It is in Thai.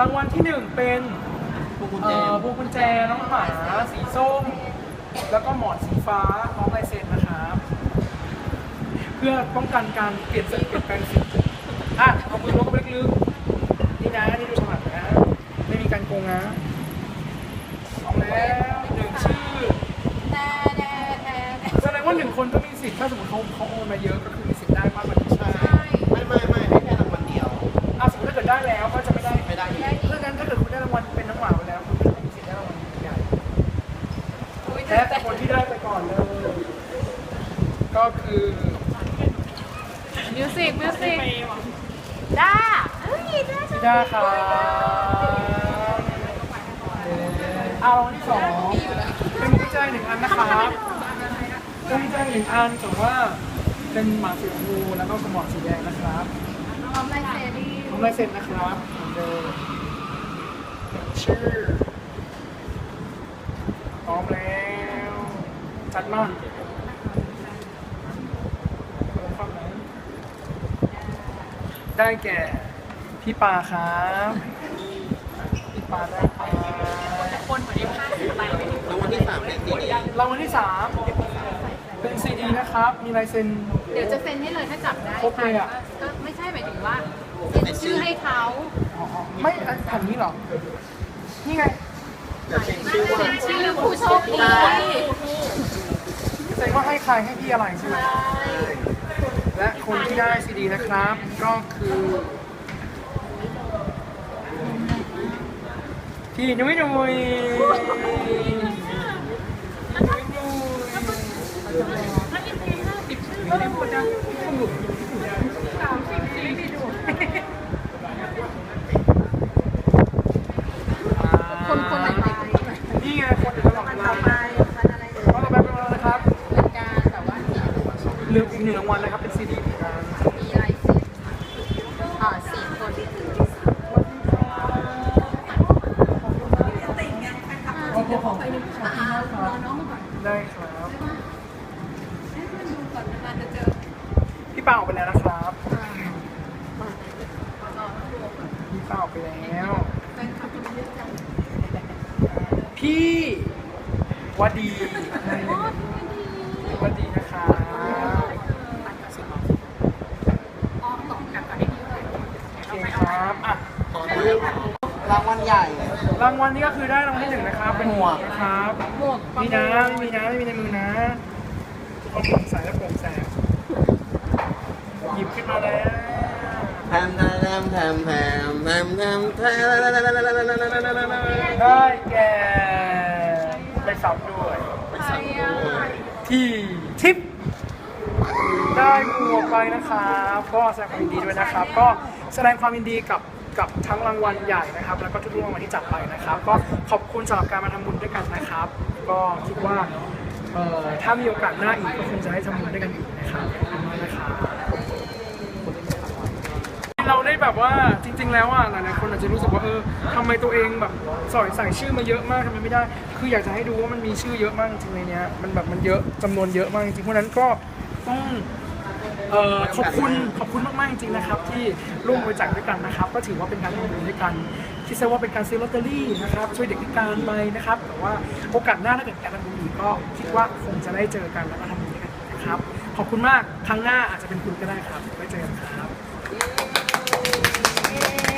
รางวัลที่หนึ่งเป็นพวกกุญเอ่แจอพวงกุญแจน้องหมาสีส้ม แล้วก็หมอนสีฟ้าพร้อมลายเซ็นนะครับเพื่อป้องกันการเปลี่ยนสีเปลี่ยนแปลงสีอะเอามือล้วงเข้าไปลึกๆนี่นะนี่ดูฉลากนะไม่มีการโกงนะเอาแล้วหนึ่งชื่อแสดงว่าหนึ่งคนก็มีสิทธิ์ถ้าสมมติเขาเขาโอนมาเยอะก็คือมีสิทธิ์ได้มากกว่านี้ใช่ไม่ไม่ไม่ให้แค่รางวัลเดียว อะสมมติถ้าเกิดได้แล้วก็จะไม่ได้ ไม่ได้อีกเพราะฉะนั้นถ้าเกิดคุณได้รางวัลเป็นน้องหมาไปแล้วคุณก็ไม่มีสิทธิ์ได้รางวัลใหญ่และแต่คนที่ได้ไปก่อนเลยก็คือมิวสิกมิวสิกด้าเฮ้ยด้าพี่ด้าครับเอารางวัลที่สองเป็นกุญแจหนึ่งอันนะครับเป็นกุญแจหนึ่งอันแต่ว่าเป็นหมาสีชมพูแล้วก็กระบอกสีแดงนะครับพร้อมลายเซ็น ผมลายเซ็นนะครับเหมือนเดิมชื่อพร้อมแล้วจัดมาได้แก่พี่ปาครับพี่ปาได้ครับคนเหมือนที่ผ้าสีใบไปถึงรางวัลที่สามเนี่ยสีดีรางวัลที่สามเป็นซีดีนะครับ มีลายเซ็น เดี๋ยวจะเซ็นให้เลยถ้าจับได้ครบเลยอะก็ไม่ใช่หมายถึงว่า เซ็นชื่อให้เขาอ๋ออ๋อไม่อันแผ่นนี้เหรอ นี่ไงเดี๋ยวเช็คชื่อว่าเซ็นชื่อผู้โชคดีแสดงว่าให้ใครให้พี่อะไรใช่ไหมและคนที่ได้ซีดีนะครับ ก็คือพี่นุ้ยนุ้ยคนคนไหนนี่ไงคนอยู่ตลอดเวลาก็ต่อไปเป็นอะไรนะครับ เป็นการแบบว่า เห ลืออีกหนึ่งรางวัลนะครับเป็นซีดีเหมือนกันมีลายเซ็นอ่าสี่คนอ่ารอน้องก่อนได้ครับให้เพื่อนดูก่อนนานจะเจอพี่เปาไปแล้วนะครับพี่เป่าไปแล้ว พี่วัดดีโอ้ดีวัดดีนะครับ อ๋อตกกันก่อนได้ดีเลย โอเคครับอะ ขอ รูปรางวัลใหญ่รางวัลนี้ก็คือได้รางวัลที่หนึ่งนะครับ เป็นหมวกนะครับหมวกมีนะไม่มีนะไม่มีในมือนะต้องโปร่งใสและโปร่งแสงหยิบขึ้นมาแล้วแถมแถมแถมแถมแถมแถมแถมได้แก่ไปสับด้วยใครอะที่ทิปได้หมวกไปนะครับ ก็แสดงความยินดีด้วยนะครับ ก็แสดงความยินดีกับ กับทั้งรางวัลใหญ่นะครับ แล้วก็ทุกรางวัลที่จัดไปนะครับ ก็ขอบคุณสำหรับการมาทำบุญด้วยกันนะครับ ก็คิดว่าเอ่อถ้ามีโอกาสหน้าอีกก็คงจะได้ทำบุญด้วยกันอีกนะครับขอบคุณมากนะครับเราได้แบบว่าจริง ๆ แล้วอะหลายๆคนอาจจะรู้สึกว่าเออทำไมตัวเองแบบสอยใส่ชื่อมาเยอะมากทำไมไม่ได้ คืออยากจะให้ดูว่ามันมีชื่อเยอะมากจริงๆในเนี้ยมันแบบมันเยอะจำนวนเยอะมากจริงๆเพราะฉะนั้นก็ต้อง ออขอบคุณขอบคุณมากๆจริงๆนะครับ ที่ร่วมบริจาคด้วยกันนะครับ ก็ถือว่าเป็นการร่วมมือด้วยกันคิดซะว่าเป็นการซื้อลอตเตอรี่นะครับช่วยเด็กพิการไปนะครับแต่ว่าโอกาสหน้าถ้าเกิดการันบุญอีกก็คิดว่าคงจะได้เจอกันแล้วก็ทำบุด้วยกันนะครับขอบคุณมากครั้งหน้าอาจจะเป็นคุณก็ได้ครับไว้เจอกันครับ เย้